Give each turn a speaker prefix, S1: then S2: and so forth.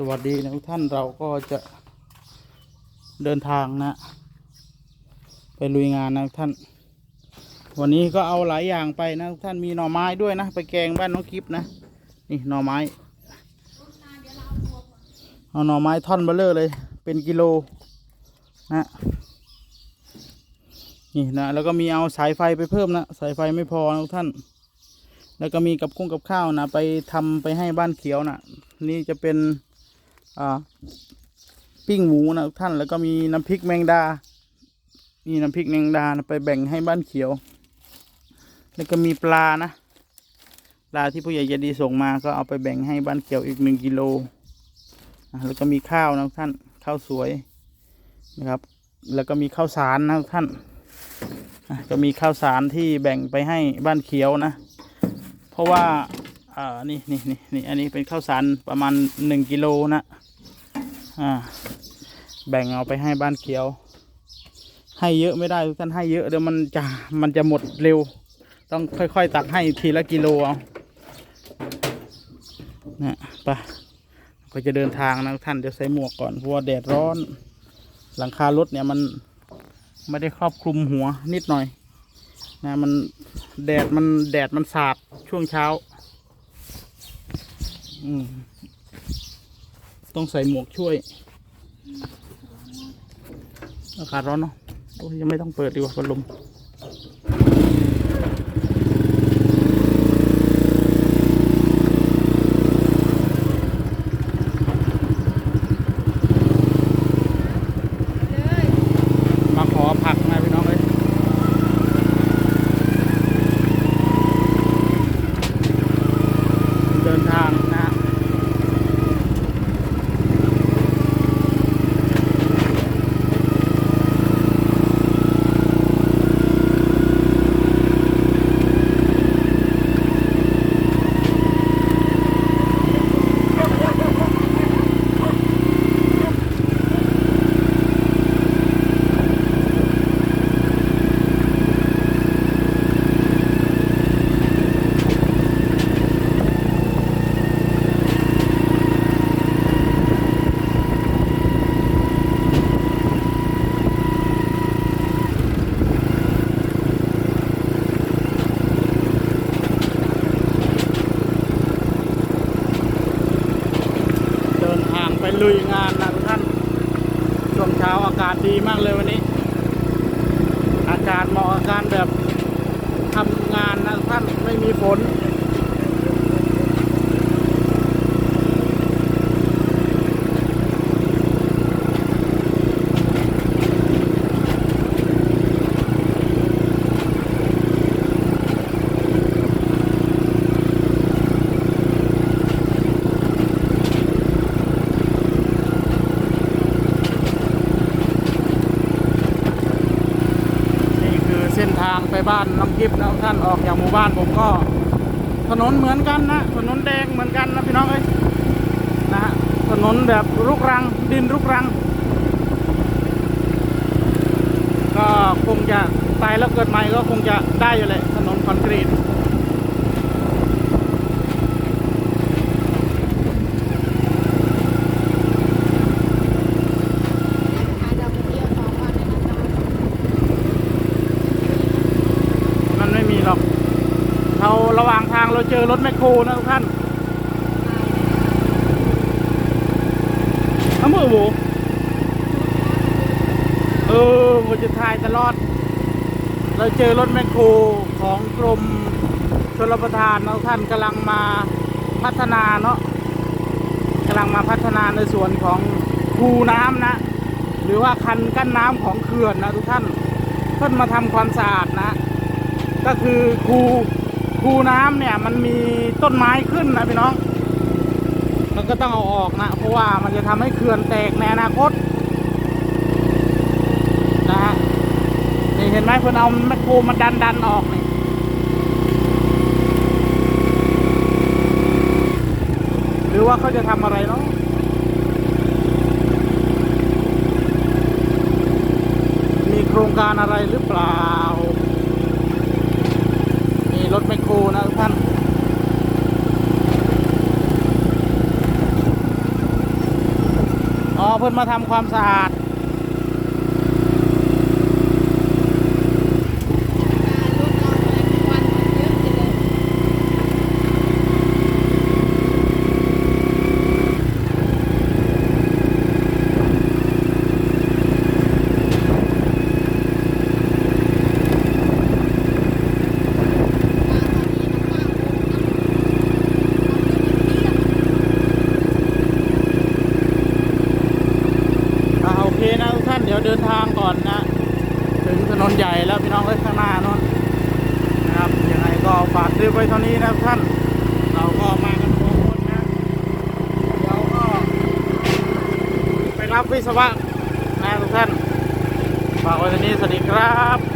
S1: สวัสดีนะทุกท่านเราก็จะเดินทางนะ ไปลุยงานนะทุกท่าน วันนี้ก็เอาหลายอย่างไปนะทุกท่านมีหน่อไม้ด้วยนะ ไปแกงบ้านน้องกิฟนะ นี่หน่อไม้เอาหน่อไม้ท่อนเบลเลอร์เลย เป็นกิโลนะนี่นะแล้วก็มีเอาสายไฟไปเพิ่มนะสายไฟไม่พอนะทุกท่าน แล้วก็มีกับคุ้งกับข้าวนะไปทำไปให้บ้านเขียวนะนี่จะเป็น ปิ้งหมูนะทุกท่านแล้วก็มีน้ำพริกแมงดา มีน้ำพริกแมงดานะไปแบ่งให้บ้านเขียว แล้วก็มีปลานะ ปลาที่ผู้ใหญ่ใจะดีส่งมาก็เอาไปแบ่งให้บ้านเขียวอีกหนึ่งกิโลแล้วก็มีข้าวนะทุกท่านข้าวสวยนะครับ แล้วก็มีข้าวสารนะทุกท่านก็มีข้าวสารที่แบ่งไปให้บ้านเขียวนะ เพราะว่าอ่านี่นี่นี่นี่อันนี้เป็นข้าวสารประมาณหนึ่งกิโลนะ อ่า แบ่งเอาไปให้บ้านเขียว ให้เยอะไม่ได้ทุกท่านให้เยอะเดี๋ยวมันจะมันจะหมดเร็ว ต้องค่อยๆ ตักให้ทีละกิโลเอานะไปก็จะเดินทางนะทุกท่านจะใส่หมวกก่อนเพราะว่าแดดร้อน หลังคารถเนี่ยมันไม่ได้ครอบคลุมหัวนิดหน่อยนะมันแดดมันแดดมันสาดช่วงเช้า อืม ต้องใส่หมวกช่วย อากาศร้อนเนาะโอ้ยยังไม่ต้องเปิดดีกว่าพัดลมมาขอผักนะพี่น้องเลย เดินทางนะฮะเดินทางไป ลุยงานนะทุกท่าน ช่วงเช้าอากาศดีมากเลยวันนี้ อากาศเหมาะอาการแบบทำงานนะทุกท่านไม่มีฝน นี่คือ เส้นทางไปบ้านน้องกิฟนะทุกท่านออกจากหมู่บ้านผมก็ ถนนเหมือนกันนะถนนแดงเหมือนกันนะพี่น้องเอ้ยนะฮะถนนแบบรุกรังดินรุกรัง ก็คงจะตายแล้วเกิดใหม่ก็คงจะได้อยู่แหละถนนคอนกรีต มันไม่มีหรอก เระหว่างทางเราเจอรถแมคโครนะทุกท่านน้ำมือหมูเออมันจะทายตลอด เราเจอรถแมคโครของกรมชลประทานนะทุกท่านกำลังมาพัฒนาเนาะกำลังมาพัฒนาในส่วนของคูน้ำนะ หรือว่าคันกั้นน้ำของเขื่อนนะทุกท่านเพิ่นมาทำความสะอาดนะ ก็คือคู คูน้ำเนี่ยมันมีต้นไม้ขึ้นนะพี่น้อง มันก็ต้องเอาออกนะ เพราะว่ามันจะทำให้เขื่อนแตกในอนาคตนะฮะนี่เห็นไหมเพื่อนเอาแมคโครมาดันดันออกนี่หรือว่าเขาจะทำอะไรเนาะมีโครงการอะไรหรือเปล่า รถไมโครนะท่านอ๋อเพื่อนมาทำความสะอาด ดี๋ยวเดินทางก่อนนะ ถึงถนนใหญ่แล้วพี่น้องเลยข้างหน้านู้นนะครับยังไงก็ฝากคลิปไว้เท่านี้นะท่าน เราก็มากันสองคนนะเราก็ไปรับวิศวะนะทุกท่านฝากไว้เท่านี้สวัสดีครับ